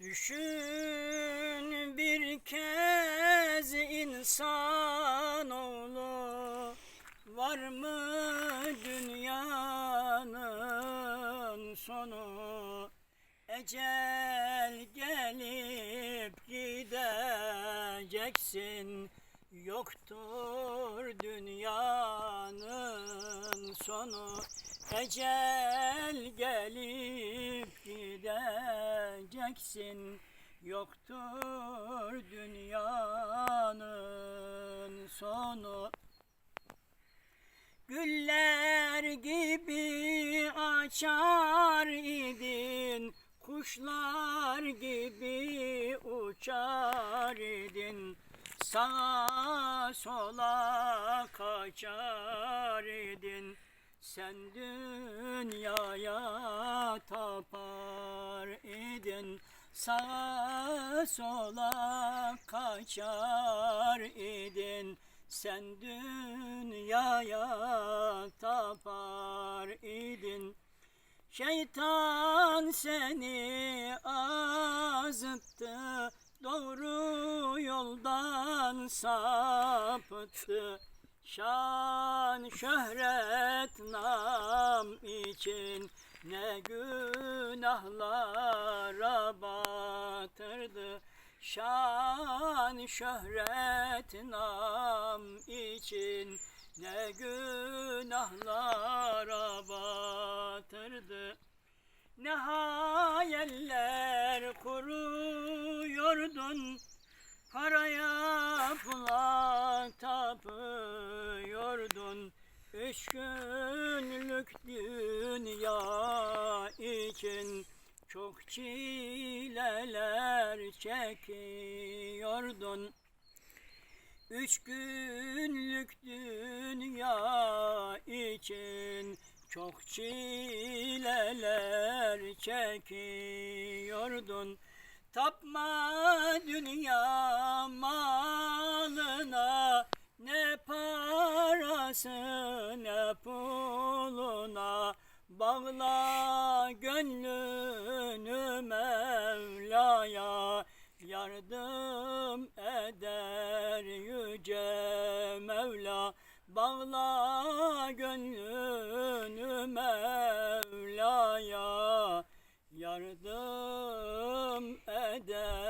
Düşün bir kez insanoğlu Var mı dünyanın sonu? Ecel gelip gideceksin. Yoktur dünyanın sonu. Ecel gelip gideceksin Yoktur dünyanın sonu. Güller gibi açar idin Kuşlar gibi uçar idin. Sağa sola kaçar idin. Sen dünyaya tapar idin Sağa sola kaçar idin. Sen dünyaya tapar idin. Şeytan seni azıttı Doğru yoldan sapıttı. Şan şöhret nam için Ne günahlara batırdı Şan şöhret nam için. Ne günahlara batırdı. Ne hayaller kuruyordun. Paraya pula tapıyordun Üç günlük dünya için Çok çileler çekiyordun. Üç günlük dünya için çok çileler çekiyordun. Tapma dünya malına Ne parası Bağla gönlünü Mevla'ya Yardım eder yüce Mevla. Bağla gönlünü Mevla'ya Yardım eder